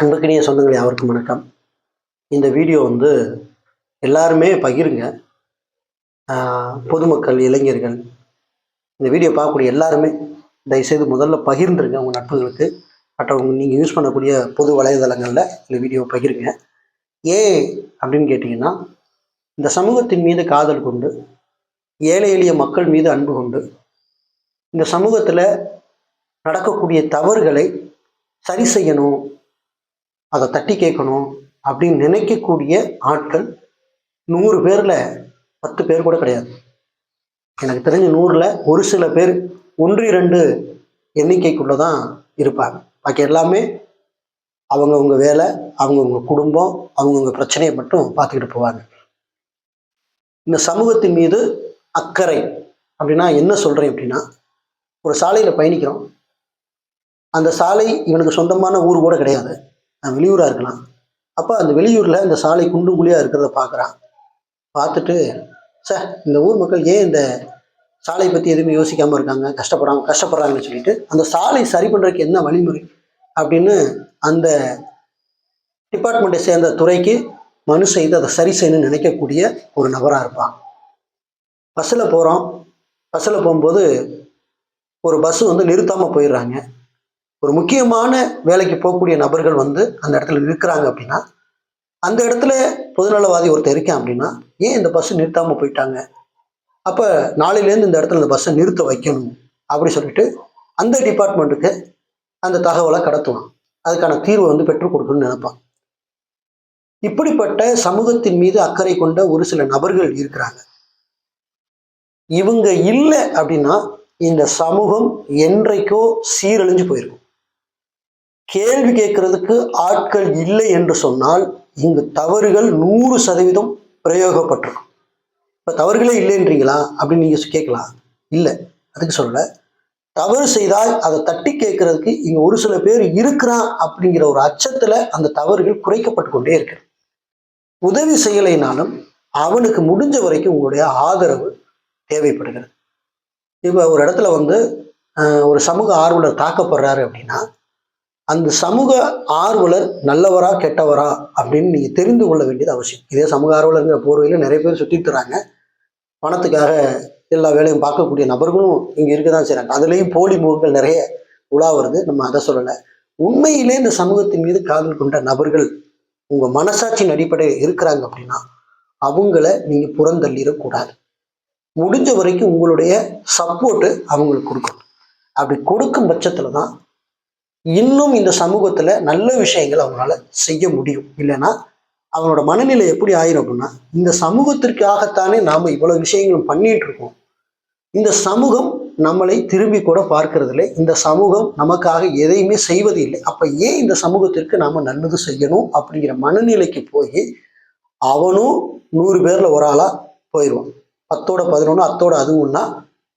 அன்புக்கினிய சொந்தங்களே அவருக்கும் வணக்கம். இந்த வீடியோ வந்து எல்லாருமே பகிருங்க. பொதுமக்கள் இளைஞர்கள் இந்த வீடியோ பார்க்கக்கூடிய எல்லாருமே தயவுசெய்து முதல்ல பகிர்ந்துருங்க உங்கள் நட்புகளுக்கு. மற்றவங்க நீங்கள் யூஸ் பண்ணக்கூடிய பொது வலைதளங்களில் இந்த வீடியோ பகிருங்க. ஏன் அப்படின்னு கேட்டிங்கன்னா இந்த சமூகத்தின் மீது காதல் கொண்டு ஏழை எளிய மக்கள் மீது அன்பு கொண்டு இந்த சமூகத்தில் நடக்கக்கூடிய தவறுகளை சரி செய்யணும் அதை தட்டி கேட்கணும் அப்படின்னு நினைக்கக்கூடிய ஆட்கள் நூறு பேரில் பத்து பேர் கூட கிடையாது. எனக்கு தெரிஞ்ச நூறில் ஒரு சில பேர் ஒன்று இரண்டு எண்ணிக்கைக்குள்ளே தான் இருப்பாங்க. பாக்கி எல்லாமே அவங்கவுங்க வேலை அவங்கவுங்க குடும்பம் அவங்கவுங்க பிரச்சனையை மட்டும் பார்த்துக்கிட்டு போவாங்க. இந்த சமூகத்தின் மீது அக்கறை அப்படின்னா என்ன சொல்கிறேன் அப்படின்னா ஒரு சாலையில் பயணிக்கிறோம். அந்த சாலை இவனுக்கு சொந்தமான ஊர் கூட கிடையாது. வெளியூராக இருக்கலாம். அப்போ அந்த வெளியூரில் இந்த சாலை குண்டும் குழியாக இருக்கிறத பார்க்குறான் பார்த்துட்டு சார் இந்த ஊர் மக்கள் ஏன் இந்த சாலை பற்றி எதுவுமே யோசிக்காமல் இருக்காங்க? கஷ்டப்படுறாங்க கஷ்டப்படுறாங்கன்னு சொல்லிட்டு அந்த சாலை சரி பண்ணுறதுக்கு என்ன வழிமுறை? அப்படின்னு அந்த டிபார்ட்மெண்ட்டை சேர்ந்த துறைக்கு மனு செய்து அதை சரி செய்யணும்னு நினைக்கக்கூடிய ஒரு நபராக இருப்பான். பஸ்ஸில் போகிறோம் பஸ்ஸில் போகும்போது ஒரு பஸ்ஸு வந்து நிறுத்தாமல் போயிடுறாங்க. ஒரு முக்கியமான வேலைக்கு போகக்கூடிய நபர்கள் வந்து அந்த இடத்துல இருக்கிறாங்க அப்படின்னா அந்த இடத்துல பொதுநலவாதி ஒருத்தர் இருக்கேன் அப்படின்னா ஏன் இந்த பஸ் நிறுத்தாமல் போயிட்டாங்க? அப்போ நாளையிலேருந்து இந்த இடத்துல இந்த பஸ்ஸை நிறுத்த வைக்கணும் அப்படி சொல்லிட்டு அந்த டிபார்ட்மெண்ட்டுக்கு அந்த தகவலை கடத்துவான். அதுக்கான தீர்வை வந்து பெற்றுக் கொடுக்கணும்னு நினைப்பான். இப்படிப்பட்ட சமூகத்தின் மீது அக்கறை கொண்ட ஒரு சில நபர்கள் இருக்கிறாங்க. இவங்க இல்லை அப்படின்னா இந்த சமூகம் என்றைக்கோ சீரழிஞ்சு போயிருக்கும். கேள்வி கேட்கறதுக்கு ஆட்கள் இல்லை என்று சொன்னால் இங்கு தவறுகள் நூறு சதவீதம் பிரயோகப்பட்டிருக்கும். இப்போ தவறுகளே இல்லைன்றீங்களா? அப்படின்னு நீங்கள் கேட்கலாம். இல்லை. அதுக்கு சொல்ல தவறு செய்தால் அதை தட்டி கேட்கறதுக்கு இங்கே ஒரு சில பேர் இருக்கிறான் அப்படிங்கிற ஒரு அச்சத்தில் அந்த தவறுகள் குறைக்கப்பட்டு கொண்டே இருக்கு உதவி செய்யலைனாலும் அவனுக்கு முடிஞ்ச வரைக்கும் உங்களுடைய ஆதரவு தேவைப்படுகிறது. இப்போ ஒரு இடத்துல வந்து ஒரு சமூக ஆர்வலர் தாக்கப்படுறாரு அப்படின்னா அந்த சமூக ஆர்வலர் நல்லவரா கெட்டவரா அப்படின்னு நீங்கள் தெரிந்து கொள்ள வேண்டியது அவசியம். இதே சமூக ஆர்வலருங்கிற போர்வையில் நிறைய பேர் சுற்றித் தராங்க பணத்துக்காக எல்லா வேலையும் பார்க்கக்கூடிய நபர்களும் இங்கே இருக்க தான் செய்கிறாங்க அதுலேயும் போலி முகங்கள் நிறைய உலா வருது. நம்ம அதை சொல்லலை. உண்மையிலே இந்த சமூகத்தின் மீது காதல் கொண்ட நபர்கள் உங்கள் மனசாட்சியின் அடிப்படையில் இருக்கிறாங்க அப்படின்னா அவங்கள நீங்கள் புறந்தள்ளிடக்கூடாது. முடிஞ்ச வரைக்கும் உங்களுடைய சப்போர்ட்டு அவங்களுக்கு கொடுக்கணும். அப்படி கொடுக்கும் பட்சத்தில் தான் இன்னும் இந்த சமூகத்தில் நல்ல விஷயங்கள் அவங்களால செய்ய முடியும். இல்லைன்னா அவனோட மனநிலை எப்படி ஆயிரும் அப்படின்னா இந்த சமூகத்திற்காகத்தானே நாம் இவ்வளவு விஷயங்களும் பண்ணிட்டு இருக்கோம். இந்த சமூகம் நம்மளை திரும்பி கூட பார்க்கறது இல்லை. இந்த சமூகம் நமக்காக எதையுமே செய்வது இல்லை. அப்ப ஏன் இந்த சமூகத்திற்கு நாம நல்லது செய்யணும் அப்படிங்கிற மனநிலைக்கு போய் அவனும் நூறு பேர்ல ஒரு ஆளா போயிடுவான் பத்தோட பதினொன்று அத்தோட அதுவும்னா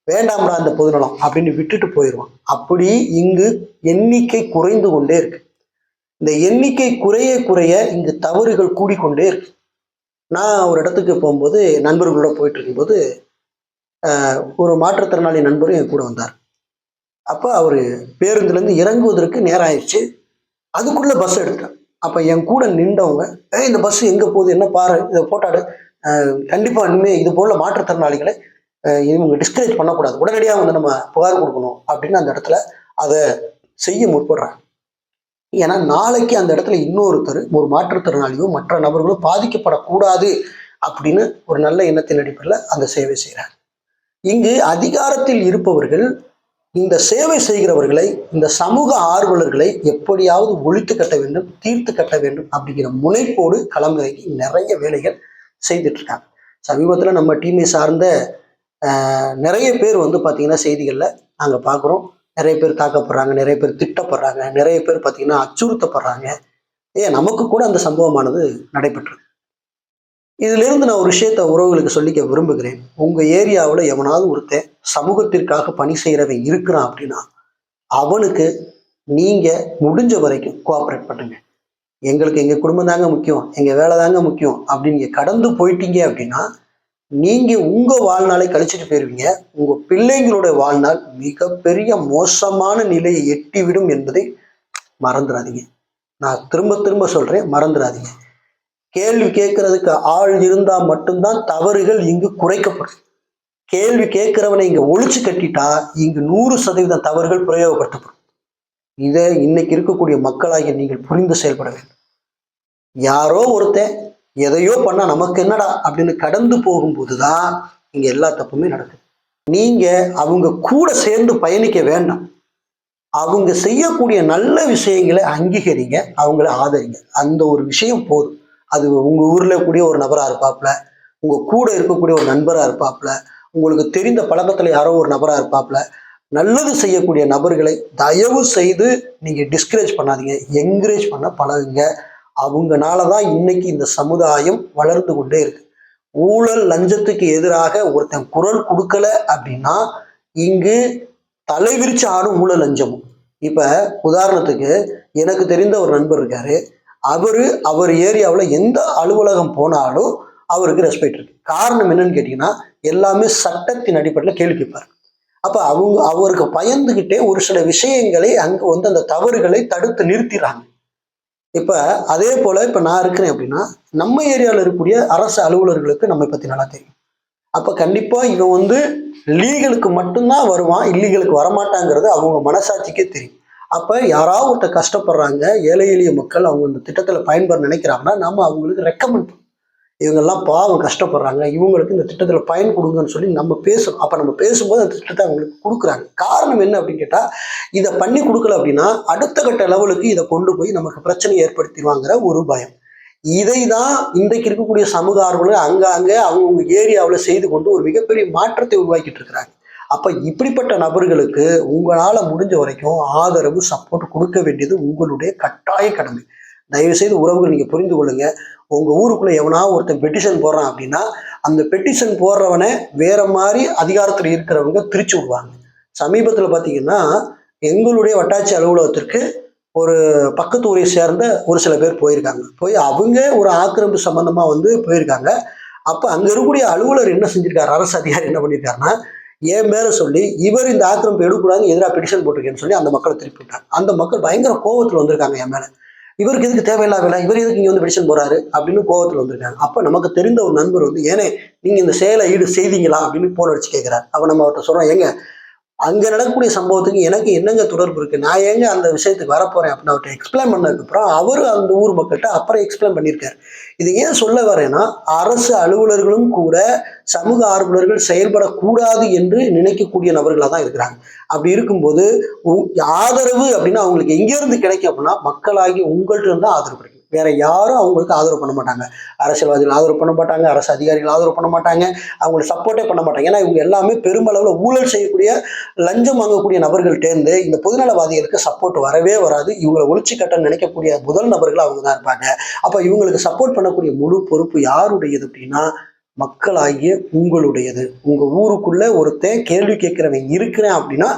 வேண்டாம்டா அந்த பொதுநலம் அப்படின்னு விட்டுட்டு போயிடுவான். அப்படி இங்கு எண்ணிக்கை குறைந்து கொண்டே இருக்கு. இந்த எண்ணிக்கை குறைய குறைய இங்கு தவறுகள் கூடிக்கொண்டே இருக்கு. நான் ஒரு இடத்துக்கு போகும்போது நண்பர்களோட போயிட்டு இருக்கும்போது ஒரு மாற்றுத்திறனாளி நண்பரும் என் கூட வந்தார். அப்போ அவர் பேருந்துலேருந்து இறங்குவதற்கு நேரம் ஆயிடுச்சு. அதுக்குள்ள பஸ் எடுத்தேன் அப்போ என் கூட நின்றவங்க ஏய் இந்த பஸ் எங்கே போகுது? என்ன பாரு? இதை போட்டாடு கண்டிப்பாக இனிமேல் இது போல மாற்றுத்திறனாளிகளை இவங்க டிஸ்கரேஜ் பண்ணக்கூடாது. உடனடியாக வந்து நம்ம புகார் கொடுக்கணும் அப்படின்னு அந்த இடத்துல அதை செய்ய முற்படுறாங்க. ஏன்னா நாளைக்கு அந்த இடத்துல இன்னொருத்தர் ஒரு மாற்றுத்திறனாளியோ மற்ற நபர்களோ பாதிக்கப்படக்கூடாது அப்படின்னு ஒரு நல்ல எண்ணத்தின் அடிப்படையில் அந்த சேவை செய்கிறாங்க இங்கு அதிகாரத்தில் இருப்பவர்கள் இந்த சேவை செய்கிறவர்களை இந்த சமூக ஆர்வலர்களை எப்படியாவது ஒழித்து கட்ட வேண்டும் தீர்த்து கட்ட வேண்டும் அப்படிங்கிற முனைப்போடு களமிறங்கி நிறைய வேலைகள் செய்துட்டு இருக்காங்க. சமீபத்தில் நம்ம டீமை சார்ந்த நிறைய பேர் வந்து பார்த்தீங்கன்னா செய்திகளில் நாங்கள் பார்க்குறோம் நிறைய பேர் தாக்கப்படுறாங்க நிறைய பேர் திட்டப்படுறாங்க நிறைய பேர் பார்த்தீங்கன்னா அச்சுறுத்தப்படுறாங்க. ஏன் நமக்கு கூட அந்த சம்பவமானது நடைபெற்றது. இதிலிருந்து நான் ஒரு விஷயத்த உறவுகளுக்கு சொல்லிக்க விரும்புகிறேன். உங்கள் ஏரியாவில் எவனாவது ஒருத்தன் சமூகத்திற்காக பணி செய்கிறவன் இருக்கிறான் அப்படின்னா அவனுக்கு நீங்கள் முடிஞ்ச வரைக்கும் கோஆப்ரேட் பண்ணுங்க. எங்களுக்கு எங்கள் குடும்பம் தாங்க முக்கியம் எங்க வேலை தாங்க முக்கியம் அப்படின்னு கடந்து போயிட்டீங்க அப்படின்னா நீங்க உங்க வாழ்நாளை கழிச்சிட்டு போயிருவீங்க. உங்க பிள்ளைங்களோட வாழ்நாள் மிகப்பெரிய மோசமான நிலையை எட்டிவிடும் என்பதை மறந்துடாதீங்க நான் திரும்ப திரும்ப சொல்றேன் மறந்துடாதீங்க கேள்வி கேட்கறதுக்கு ஆள் இருந்தா மட்டும்தான் தவறுகள் இங்கு குறைக்கப்படும். கேள்வி கேட்கிறவனை இங்க ஒழிச்சு கட்டிட்டா இங்கு நூறு சதவீதம் தவறுகள் பிரயோகப்படுத்தப்படும். இதை இன்னைக்கு இருக்கக்கூடிய மக்களாகிய நீங்கள் புரிந்து செயல்பட வேண்டும். யாரோ ஒருத்தன் எதையோ பண்ணா நமக்கு என்னடா அப்படின்னு கடந்து போகும்போது தான் இங்க எல்லா தப்புமே நடக்குது. நீங்க அவங்க கூட சேர்ந்து பயணிக்க வேண்டாம். அவங்க செய்யக்கூடிய நல்ல விஷயங்களை அங்கீகரிங்க அவங்கள ஆதரிங்க. அந்த ஒரு விஷயம் போதும். அது உங்க ஊர்ல கூடிய ஒரு நபரா இருப்பாப்ல உங்க கூட இருக்கக்கூடிய ஒரு நண்பரா இருப்பாப்ல உங்களுக்கு தெரிந்த பழக்கத்துல யாரோ ஒரு நபரா இருப்பாப்ல நல்லது செய்யக்கூடிய நபர்களை தயவு செய்து நீங்க டிஸ்கரேஜ் பண்ணாதீங்க. என்கரேஜ் பண்ண பழகுங்க. அவங்கனால தான் இன்னைக்கு இந்த சமுதாயம் வளர்ந்து கொண்டே இருக்கு. ஊழல் லஞ்சத்துக்கு எதிராக ஒருத்தன் குரல் கொடுக்கல அப்படின்னா இங்கு தலைவிரிச்சு ஆடும் ஊழல் லஞ்சமும். இப்ப உதாரணத்துக்கு எனக்கு தெரிந்த ஒரு நண்பர் இருக்காரு. அவரு அவர் ஏரியாவில் எந்த அலுவலகம் போனாலும் அவருக்கு ரெஸ்பெக்ட் இருக்கு. காரணம் என்னன்னு கேட்டீங்கன்னா எல்லாமே சட்டத்தின் அடிப்படையில் கேள்வி கேட்பார். அப்ப அவங்க அவருக்கு பயந்துகிட்டே ஒரு சில விஷயங்களை அங்க வந்து அந்த தவறுகளை தடுத்து நிறுத்திடுறாங்க. இப்போ அதே போல் இப்போ நான் இருக்கிறேன் அப்படின்னா நம்ம ஏரியாவில் இருக்கக்கூடிய அரசு அலுவலர்களுக்கு நம்மை பற்றி நல்லா தெரியும். அப்போ கண்டிப்பாக இவன் வந்து லீகலுக்கு மட்டும்தான் வருவான் இல்லீகலுக்கு வரமாட்டாங்கிறது அவங்க மனசாட்சிக்கே தெரியும். அப்போ யாராவது ஒருத்தர் கஷ்டப்படுறாங்க ஏழை எளிய மக்கள் அவங்க இந்த திட்டத்தில் பயன்பெற நினைக்கிறாங்கன்னா நம்ம அவங்களுக்கு ரெக்கமெண்ட் இவங்கெல்லாம் பாவம் கஷ்டப்படுறாங்க. இவங்களுக்கு இந்த திட்டத்தில் பயன் கொடுங்கன்னு சொல்லி நம்ம பேசணும் அப்போ நம்ம பேசும்போது அந்த திட்டத்தை அவங்களுக்கு கொடுக்குறாங்க. காரணம் என்ன அப்படின்னு கேட்டால் இதை பண்ணி கொடுக்கல அப்படின்னா அடுத்த கட்ட லெவலுக்கு இதை கொண்டு போய் நமக்கு பிரச்சனை ஏற்படுத்திடுவாங்கிற ஒரு பயம். இதை தான் இன்றைக்கு இருக்கக்கூடிய சமூக ஆர்வலர்கள் அங்கங்கே அவங்கவுங்க ஏரியாவில் செய்து கொண்டு ஒரு மிகப்பெரிய மாற்றத்தை உருவாக்கிட்டு இருக்கிறாங்க. அப்போ இப்படிப்பட்ட நபர்களுக்கு உங்களால் முடிஞ்ச வரைக்கும் ஆதரவு சப்போர்ட் கொடுக்க வேண்டியது உங்களுடைய கட்டாய கடமை. தயவுசெய்து உறவுகள் நீங்கள் புரிந்து கொள்ளுங்க. உங்கள் ஊருக்குள்ளே எவனா ஒருத்தன் பெட்டிஷன் போடுறான் அப்படின்னா அந்த பெட்டிஷன் போடுறவனை வேற மாதிரி அதிகாரத்தில் இருக்கிறவங்க பிரித்து விடுவாங்க. சமீபத்தில் பார்த்தீங்கன்னா எங்களுடைய வட்டாட்சி அலுவலகத்திற்கு ஒரு பக்கத்து ஊரை சேர்ந்த ஒரு சில பேர் போயிருக்காங்க. போய் அவங்க ஒரு ஆக்கிரமிப்பு சம்மந்தமாக வந்து போயிருக்காங்க. அப்போ அங்கே இருக்கக்கூடிய அலுவலர் என்ன செஞ்சிருக்காரு? அரசு அதிகாரி என்ன பண்ணியிருக்காருன்னா என் மேலே சொல்லி இவர் இந்த ஆக்கிரமிப்பு எடுக்கூடாது எதிராக பெட்டிஷன் போட்டிருக்கேன்னு சொல்லி அந்த மக்களை திருப்பி விட்டாங்க. அந்த மக்கள் பயங்கர கோவத்தில் வந்திருக்காங்க என் மேலே. இவருக்கு எதுக்கு தேவையில்லாத வேலை? இவர் எதுக்கு இங்கே வந்து பெடிஷன் போறாரு? அப்படின்னு கோவத்தில் வந்திருக்காங்க அப்போ நமக்கு தெரிந்த ஒரு நண்பர் வந்து ஏனே நீங்க இந்த செயலை ஈடு செய்தீங்களா? அப்படின்னு போன் அடிச்சு கேட்குறாரு அப்போ நம்ம அவர்கிட்ட சொல்கிறோம் ஏங்க அங்க நடக்கக்கூடிய சம்பவத்துக்கு எனக்கு என்னங்க தொடர்பு இருக்கு? நான் ஏங்க அந்த விஷயத்துக்கு வரப்போறேன் அப்படின்னு அவர்கிட்ட எக்ஸ்பிளைன் பண்ணதுக்கப்புறம் அவரு அந்த ஊர் மக்கள்கிட்ட அப்புறம் எக்ஸ்பிளைன் பண்ணியிருக்காரு. இது ஏன் சொல்ல வரேன்னா அரசு அலுவலர்களும் கூட சமூக ஆர்வலர்கள் செயல்படக்கூடாது என்று நினைக்கக்கூடிய நபர்களாக தான் இருக்கிறாங்க. அப்படி இருக்கும்போது உ- ஆதரவு அப்படின்னா அவங்களுக்கு எங்கேருந்து கிடைக்கும் அப்படின்னா மக்களாகி உங்கள்கிட்ட இருந்தால் ஆதரவு கிடைக்கும். வேற யாரும் அவங்களுக்கு ஆதரவு பண்ண மாட்டாங்க. அரசியல்வாதிகள் ஆதரவு பண்ண மாட்டாங்க அரசு அதிகாரிகள் ஆதரவு பண்ண மாட்டாங்க அவங்களுக்கு சப்போர்ட்டே பண்ண மாட்டாங்க. ஏன்னா இவங்க எல்லாமே பெருமளவில் ஊழல் செய்யக்கூடிய லஞ்சம் வாங்கக்கூடிய நபர்கள்ட்டேருந்து இந்த பொதுநலவாதிகளுக்கு சப்போர்ட் வரவே வராது. இவங்களை ஒழிச்சு கட்ட நினைக்கக்கூடிய முதல் நபர்கள் அவங்க தான் இருப்பாங்க. அப்போ இவங்களுக்கு சப்போர்ட் பண்ணக்கூடிய முழு பொறுப்பு யாருடையது அப்படின்னா மக்களாகிய உங்களுடையது. உங்க ஊருக்குள்ள ஒருத்தன் கேள்வி கேட்கிறவன் இருக்கிறேன் அப்படின்னா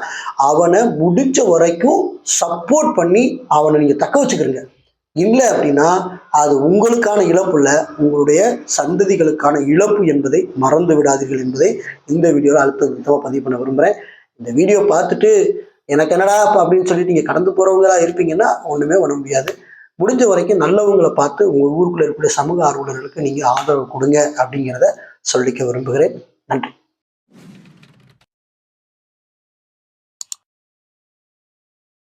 அவனை முடிஞ்ச வரைக்கும் சப்போர்ட் பண்ணி அவனை நீங்க தக்க வச்சுக்கிறீங்க. இல்லை அப்படின்னா அது உங்களுக்கான இழப்பு இல்லை உங்களுடைய சந்ததிகளுக்கான இழப்பு என்பதை மறந்து விடாதீர்கள் என்பதை இந்த வீடியோவில் அழுத்த திருத்தமாக பதிவு பண்ண விரும்புகிறேன் இந்த வீடியோ பார்த்துட்டு எனக்கு என்னடா அப்படின்னு சொல்லிட்டு நீங்கள் கடந்து போகிறவங்களா இருப்பீங்கன்னா ஒன்றுமே பண்ண முடியாது. முடிஞ்ச வரைக்கும் நல்லவங்களை பார்த்து உங்கள் ஊருக்குள்ளே இருக்கக்கூடிய சமூக ஆர்வலர்களுக்கு நீங்கள் ஆதரவு கொடுங்க அப்படிங்கிறத சொல்லிக்க விரும்புகிறேன். நன்றி.